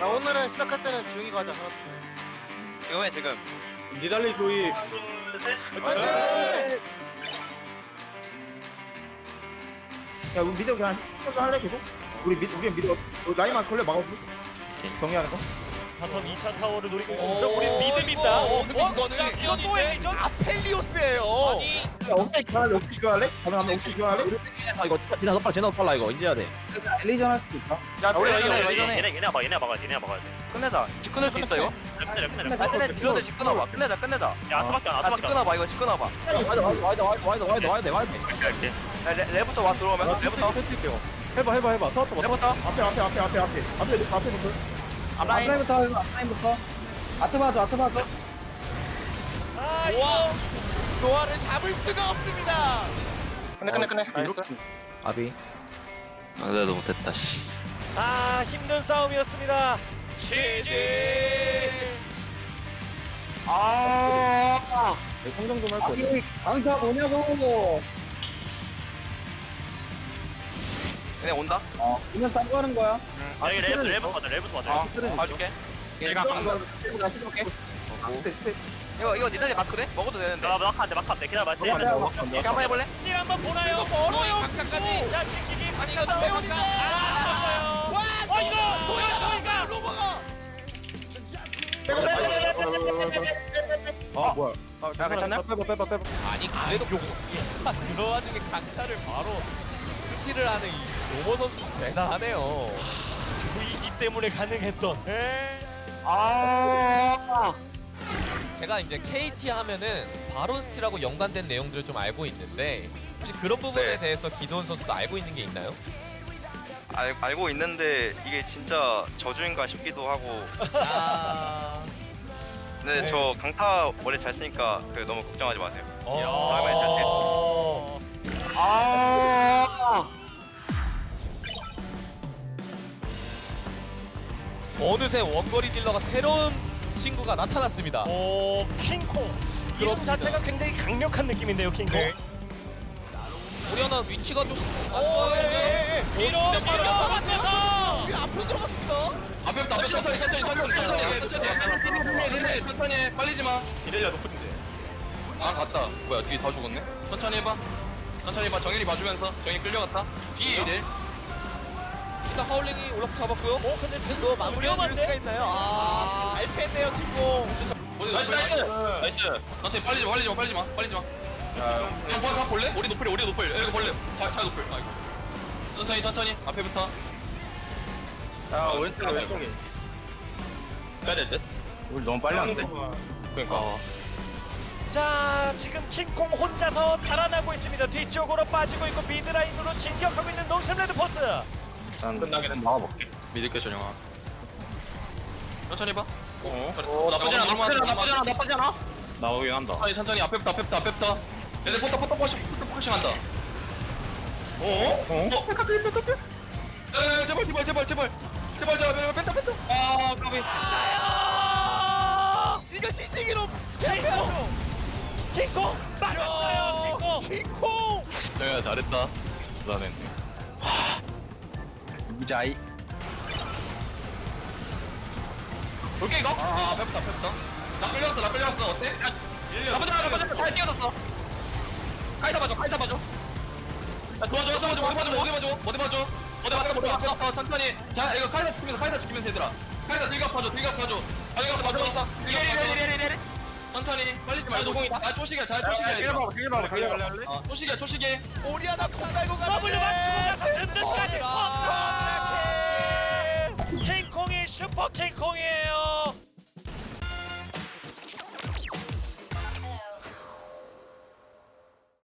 야 오늘은 시작할 때는 지웅이가 하자 하나 둘 지금 해 지금 니달리 조이 셋. 아, 화이팅! 야 우리 미드 그냥 좀 할래 계속? 우리 미드 우리 미드 우리 라인만 걸려 막아줘 정리하는 거? 바텀 2차 타워를 노리고 있고 오, 그럼 우리 미드 믿다 어, 근데 이거는 이건 또 헬리전? 아펠리오스예요. 야 억지 교환할래 억지 교환할래? 한번 억지 교환할래? 다 이거 지나 너 빨라 지나 너 빨라 이거. 이제 해야 돼. 엘리전 할 수도 있다 야 우리 우리 이전에, 이전에 이전에. 얘네 얘네 봐 얘네 막아야 돼 얘네 막아야 돼. 끝내자. 집 끊을 수 있어 이거? 랩네 랩네 랩네 아 쟤네 딜러들 집 끊어봐. 끝내자. 끝내자 야 아트밖에 안 아집 아트밖에 안 끊어봐 이거 집 끊어봐. 와야 돼 와야 돼 와야 돼 와야 돼 와야 돼 와야 돼 와야 돼 할게 야, 레, 레부터 와 들어오면 레부터 펼칠게요. 해봐 해봐 해봐. 서부터 봐. 레부터? 앞에 앞에 앞에 앞에 앞에. 앞에 앞에 놓고 앞라인. 앞라인부터 해봐, 앞라인부터. 아트 봐줘, 아트 봐줘. 아 와, 노아를 잡을 수가 없습니다. 끝내 끝내 끝내 나이스 아비. 아, 내도 못했다, 씨. 아 힘든 싸움이었습니다. 지지. 성정 좀할 거야 이 강타 뭐냐고. 얘네 온다? 어, 이면 딴거 하는 거야. 여기 랩 랩부터 맞아 랩부터 어 맞아 봐줄게. 내가 간다 나 찍어볼게 이거 이거 니달리 마크네? 먹어도 되는데 나 막한대 막한대 기다려봐 어, 쟤 이렇게 한번 해볼래? 일 한번 보나요? 이거 멀어요. 가까까지. 자 지키기 아니 이거 배우니까. 아 와, 어, 이거 조이가 조이가! 로버가. 아 뭐야 야 괜찮냐? 빼봐 빼봐 빼봐 아니 그래도 그 와중에 강타를 바로 스틸을 하는 이 로버 선수 대단하네요. 조이기 때문에 가능했던 에. 제가 이제 KT 하면은 바론 스틸하고 연관된 내용들을 좀 알고 있는데 혹시 그런 부분에 네. 대해서 기도원 선수도 알고 있는 게 있나요? 알, 알고 있는데 이게 진짜 저주인가 싶기도 하고 아. 근데 네. 저 강타 원래 잘 쓰니까 그 너무 걱정하지 마세요 다음에 어. 어느새 원거리 딜러가 새로운 친구가 나타났습니다. 오 킹콩. 이름 그렇습니다. 자체가 굉장히 강력한 느낌인데요 킹콩. 네. 오려나 위치가 좀 오, 예, 예, 예. 뒤로 어, 진짜 바꿔서 빠르다. 우리 앞으로 들어갔습니다. 앞에부터 앞에 천천히 천천히 천천히 천천히 천천히 천천히. 빨리지 마. 이래야 높은데. 아 갔다. 뭐야 뒤에 다 죽었네? 천천히 해봐. 천천히 해봐. 정일이 봐주면서. 정일이 끌려갔다. 뒤에 이래 일단 하울링이 올라프 잡았고요. 어 근데 이거 마무리할 수가 위험한데? 있나요? 아, 잘 뺐네요, 킹공. 나이스 나이스 나이스 빨리지 마 빨리지 마 빨리지 마 빨리지 마 형, 봐, 봐, 볼래? 우리 노플이, 우리 노플. 여기 볼래? 자, 자, 노플. 아이고. 천천히, 천천히. 앞에부터. 야 왼쪽에 왼쪽에 빼야 될 듯? 우리 너무 빨리 하는데 그러니까. 자 지금 킹콩 혼자서 달아나고 있습니다 뒤쪽으로 빠지고 있고 미드라인으로 진격하고 있는 농심 레드 포스 끝나게는 막아볼게. 믿을게, 전영아. 천천히 봐. 어, 그래. 어, 나쁘지 않아, 나쁘지 않아, 나쁘지 않아, 나쁘지 않아. 나오긴 한다 천천히, 천천히. 앞에부터, 앞에부터, 앞에부터. 얘들 포터, 포터, 포터, 포터, 포커싱 한다. 어? 어? 어? 뺄까? 에, 제발, 제발, 제발, 제발. 제발, 제발, 뺐다, 뺐다. 아, 까비. 이거 시식이로 제패하죠. 킹콩 막았어요 킹콩 킹콩. 정현아 잘했다 나는 무자이 볼게 이거? 아, 앞에부터, 앞에부터. 나 끌려왔어, 나 끌려왔어. 어때? 야, 나쁘지 않아, 나쁘지 않아. 잘 뛰어졌어. 카이사 봐줘, 카이사 봐줘. 야, 도와줘, 도와줘, 어디 봐줘, 어디 봐줘, 어디 봐줘. 어디 봤어, 어디 봤어. 어, 천천히. 자, 이거 카이사 지키면서, 카이사 지키면서 얘들아. 카이사 들갑 봐줘, 들갑 봐줘. 아, 이거 봐줘. 이래, 이래, 이래, 이래, 이래. 천천히. 빨리지 말고. 아, 쪼시게, 잘 쪼시게. 길봐길 봐봐 달려 달려 어, 쪼시게, 쪼시게. 오리아나 콩 달고 가는데. 더블로 맞추고 가서 아, 킹콩이 슈퍼 킹콩이에요.